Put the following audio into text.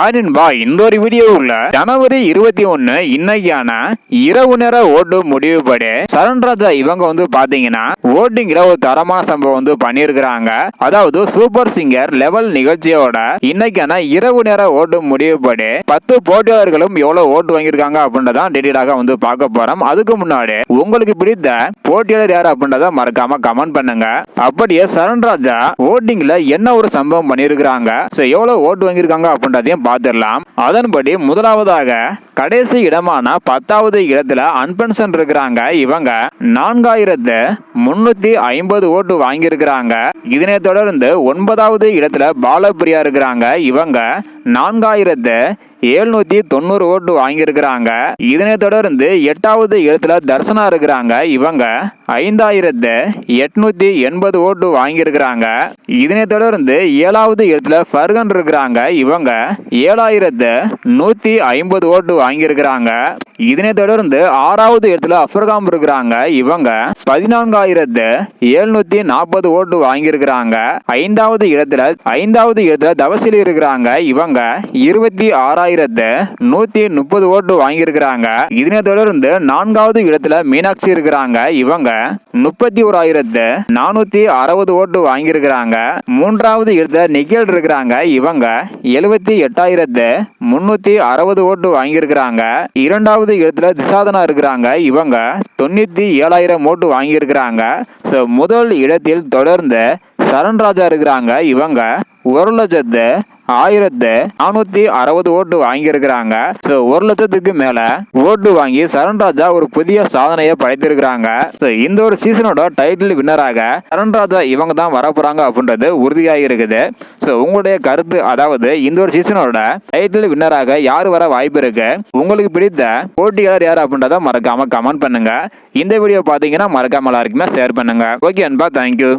ஹாரின்பா இந்த ஒரு வீடியோவில் ஜனவரி இருபத்தி ஒன்னு இன்னைக்கான இரவு நேர ஓட்டு முடிவுபடி சரண்ராஜா இவங்க வந்து பாத்தீங்கன்னா ஓட்டிங்கிற ஒரு தரமான சம்பவம் வந்து பண்ணியிருக்கிறாங்க. அதாவது சூப்பர் சிங்கர் லெவல் நிகழ்ச்சியோட இன்னைக்கான இரவு நேர ஓட்டு முடிவுபடி பத்து போட்டியாளர்களும் எவ்வளவு ஓட்டு வாங்கியிருக்காங்க அப்படின்றதான் டீட்டெயிலாக வந்து பார்க்க போறோம். அதுக்கு முன்னாடி உங்களுக்கு பிடித்த போட்டியாளர் யார் அப்படின்றத மறக்காம கமெண்ட் பண்ணுங்க. அப்படியே சரண்ராஜா ஓட்டிங்ல என்ன ஒரு சம்பவம் பண்ணியிருக்கிறாங்க? ஸோ எவ்வளவு ஓட்டு வாங்கியிருக்காங்க அப்படின்றதையும் பார்த்துடலாம். அதன்படி முதலாவதாக கடைசி இடமான பத்தாவது இடத்துல அன்பென்சன் இருக்கிறாங்க. இவங்க நான்காயிரத்து முன்னூத்தி ஐம்பது ஓட்டு வாங்கியிருக்கிறாங்க. இதனை தொடர்ந்து ஒன்பதாவது இடத்துல பாலப்பிரியா இருக்கிறாங்க. இவங்க நான்காயிரத்து எழுநூத்தி தொண்ணூறு ஓட்டு வாங்கியிருக்கிறாங்க. இதனை தொடர்ந்து எட்டாவது இடத்துல தர்சனா இருக்கிறாங்க இவங்க. ஐந்தாயிரத்து எட்நூத்தி எண்பது ஓட்டு வாங்கியிருக்கிறாங்க. இதனை தொடர்ந்து ஏழாவது இடத்துல ஃபர்கன் இருக்கிறாங்க. இவங்க ஏழாயிரத்து நூத்தி ஐம்பது ஓட்டு வாங்கியிருக்கிறாங்க. இதனை தொடர்ந்து ஆறாவது இடத்துல அஃபர்காம் இருக்கிறாங்க. இவங்க பதினான்காயிரத்து எழுநூத்தி நாற்பது ஓட்டு வாங்கியிருக்கிறாங்க. ஐந்தாவது இடத்துல ஐந்தாவது இடத்துல தவசிலி இருக்கிறாங்க. இவங்க இருபத்தி ஆறாயிரத்து நூத்தி முப்பது ஓட்டு வாங்கியிருக்கிறாங்க. இதனை தொடர்ந்து நான்காவது இடத்துல மீனாட்சி இருக்கிறாங்க. இவங்க முப்பத்தி ஓராயிரத்து நானூத்தி அறுபது ஓட்டு வாங்கியிருக்கிறாங்க. மூன்றாவது இடத்துல நிக்கல் இருக்கிறாங்க இவங்க. எழுபத்தி எட்டாயிரத்து முன்னூத்தி அறுபது ஓட்டு வாங்கியிருக்கிறாங்க. இரண்டாவது இடத்துல திசாதனா இருக்கிறாங்க இவங்க. தொண்ணூத்தி ஏழாயிரம் ஓட்டு வாங்கியிருக்கிறாங்க. ஸோ முதல் இடத்தில் தொடர்ந்து சரண்ராஜா இருக்கிறாங்க இவங்க. ஒரு லட்சத்து ஆயிரத்து நானூத்தி அறுபது ஓட்டு வாங்கியிருக்கிறாங்க. ஸோ ஒரு லட்சத்துக்கு மேல ஓட்டு வாங்கி சரண்ராஜா ஒரு புதிய சாதனையை படைத்திருக்கிறாங்க. ஸோ இந்த ஒரு சீசனோட டைட்டில் வின்னராக சரண்ராஜா இவங்க தான் வரப்போறாங்க அப்படின்றது உறுதியாக இருக்குது. ஸோ உங்களுடைய கருத்து அதாவது இந்த ஒரு சீசனோட டைட்டில் வின்னராக யார் வர வாய்ப்பு இருக்கு? உங்களுக்கு பிடித்த போட்டியாளர் யார் அப்படின்றத மறக்காம கமெண்ட் பண்ணுங்க. இந்த வீடியோ பார்த்தீங்கன்னா மறக்காம எல்லாருக்குமே ஷேர் பண்ணுங்க. ஓகே அன்பா தேங்க்யூ